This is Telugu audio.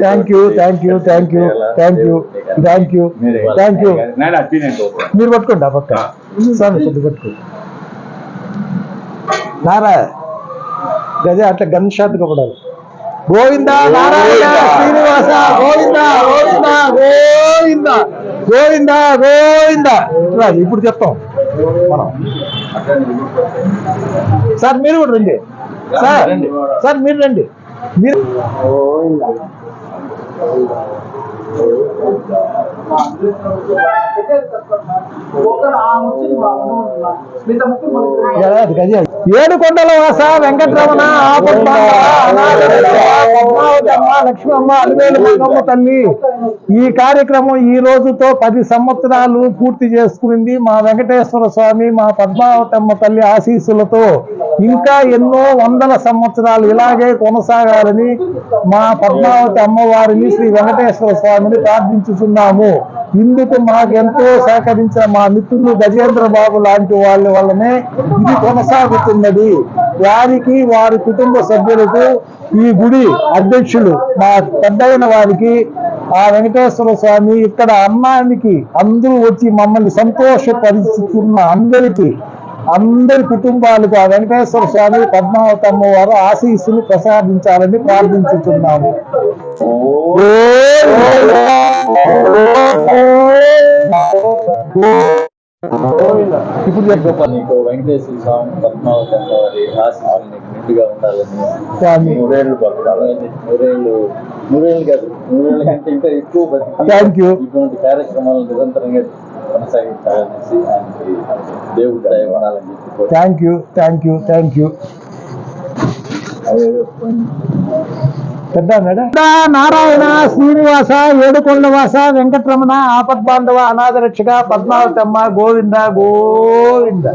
Thank you thank you thank you thank you thank you thank you మీరు పట్టుకోండి ఆ పక్క. స్వామి కొద్ది పట్టుకో. నారా గదే అట్లా గన్ షాట్ పడాలి. గోవింద నారాయణ శ్రీనివాస గోవింద గోవింద గోవింద గోవింద గోవింద. ఇప్పుడు చెప్తాం. మనం. సార్ మీరు కూడా రండి. సార్ సార్ మీరు రండి. మీరు అది గది. ఏడు ఏడుకొండల వాస వెంకటరమణ లక్ష్మమ్మ అలివేలు తల్లి. ఈ కార్యక్రమం ఈ రోజుతో పది సంవత్సరాలు పూర్తి చేసుకుంది మా వెంకటేశ్వర స్వామి మా పద్మావతమ్మ తల్లి ఆశీస్సులతో. ఇంకా ఎన్నో వందల సంవత్సరాలు ఇలాగే కొనసాగాలని మా పద్మావతి అమ్మవారిని శ్రీ వెంకటేశ్వర స్వామిని ప్రార్థించుతున్నాము ఇందుకు మాకెంతో సహకరించిన మా మిత్రులు గజేంద్ర బాబు లాంటి వాళ్ళ వల్లనే ఇది కొనసాగుతున్నది. వారికి వారి కుటుంబ సభ్యులకు ఈ గుడి అధ్యక్షులు మా పెద్దయిన వారికి ఆ వెంకటేశ్వర స్వామి ఇక్కడ అమ్మానికి అందరూ వచ్చి మమ్మల్ని సంతోషపరుచుతున్న అందరికీ అందరి కుటుంబాలకు ఆ వెంకటేశ్వర స్వామి పద్మావతమ్మ వారు ఆశీస్సులు ప్రసాదించాలని ప్రార్థించుతున్నాము. ఇప్పుడు చెప్పు. నీకు వెంకటేశ్వర స్వామి పద్మావతి అమ్మవారి ఆశీస్సులు నీకు నిండుగా ఉండాలని స్వామి. నూరేళ్ళు బతకాలని నూరేళ్ళు నూరేళ్ళు కాదు నూరేళ్ళ కంటే ఇంకా ఎక్కువ బతికి Thank you. ఇటువంటి కార్యక్రమాలు నిరంతరంగా కొనసాగించాలనేసి ఆయనకి దేవుడు దయ ఉండాలని చెప్పి thank you thank you thank you పెద్ద మేడం నారాయణ శ్రీనివాస ఏడుకొండవాస వెంకటరమణ ఆపద్బాంధవ అనాథ రక్షక పద్మావతమ్మ గోవింద గోవింద.